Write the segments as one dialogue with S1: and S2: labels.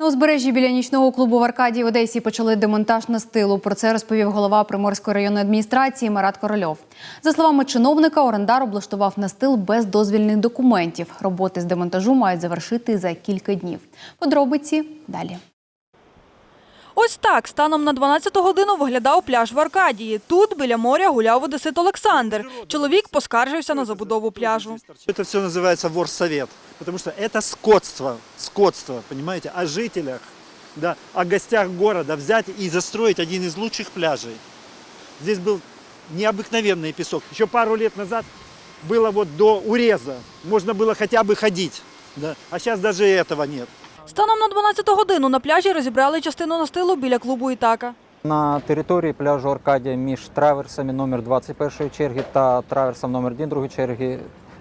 S1: На узбережжі біля нічного клубу в Аркадії в Одесі почали демонтаж настилу. Про це розповів голова Приморської районної адміністрації Марат Корольов. За словами чиновника, орендар облаштував настил без дозвільних документів. Роботи з демонтажу мають завершити за кілька днів. Подробиці далі.
S2: Ось так станом на 12 годину виглядав пляж в Аркадії. Тут біля моря гуляв одесит Олександр. Чоловік поскаржився на забудову пляжу.
S3: Это все называется ворсовет, потому что это скотство, скотство, понимаете, о жителях, да, о гостях города взять и застроить один из лучших пляжей. Здесь был необыкновенный песок. Еще пару лет назад было вот до уреза, можно было хотя бы ходить, да, а сейчас даже и этого нет.
S2: Станом на 12 годину на пляжі розібрали частину настилу біля клубу Ітака.
S4: На території пляжу Аркадія між траверсами номер 21 черги та траверсом номер 1 другої черги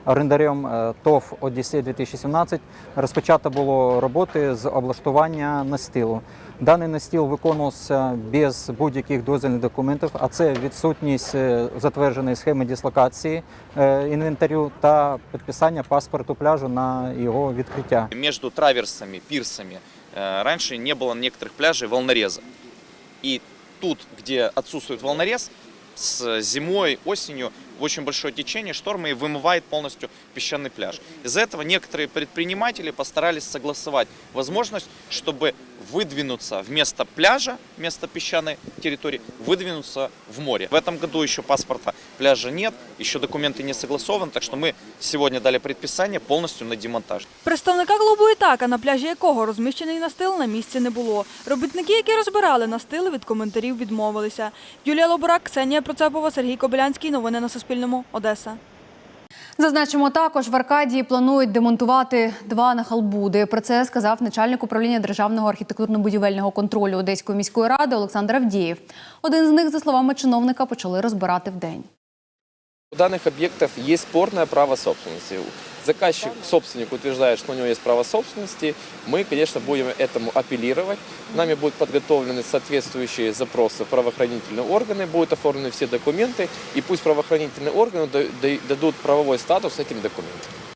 S4: орендарем е, ТОВ Одіссей 2017 розпочато було роботи з облаштування настилу. Даний настіл виконувався без будь-яких дозвільних документів, а це відсутність е, затвердженої схеми дислокації е, інвентарю та підписання паспорту пляжу на його відкриття.
S5: Между траверсами, пирсами э, раньше не было на некоторых пляжей волнореза. И тут, где отсутствует волнорез, с зимой, осенью в очень большое течение, штормы и вымывает полностью песчаный пляж. Из-за этого некоторые предприниматели постарались согласовать возможность, чтобы выдвинуться вместо пляжа, вместо песчаной территории, выдвинуться в море. В этом году еще паспорта пляжа нет, еще документы не согласованы, так что мы сегодня дали предписание полностью на демонтаж.
S2: Представника клубу Ітака, на пляжі якого розміщений настил, на місці не було. Робітники, які розбирали настили, від коментарів відмовилися. Юлія Лобурак, Ксенія Процепова, Сергій Кобилянський. Новини на Суспільному. Одеса.
S1: Зазначимо також, в Аркадії планують демонтувати два нахалбуди. Про це сказав начальник управління державного архітектурно-будівельного контролю Одеської міської ради Олександр Авдієв. Один з них, за словами чиновника, почали розбирати вдень.
S6: У данных объектов есть спорное право собственности. Заказчик, собственник утверждает, что у него есть право собственности. Мы, конечно, будем этому апеллировать. Нами будут подготовлены соответствующие запросы в правоохранительные органы, будут оформлены все документы, и пусть правоохранительные органы да- да- дадут правовой статус этим документам.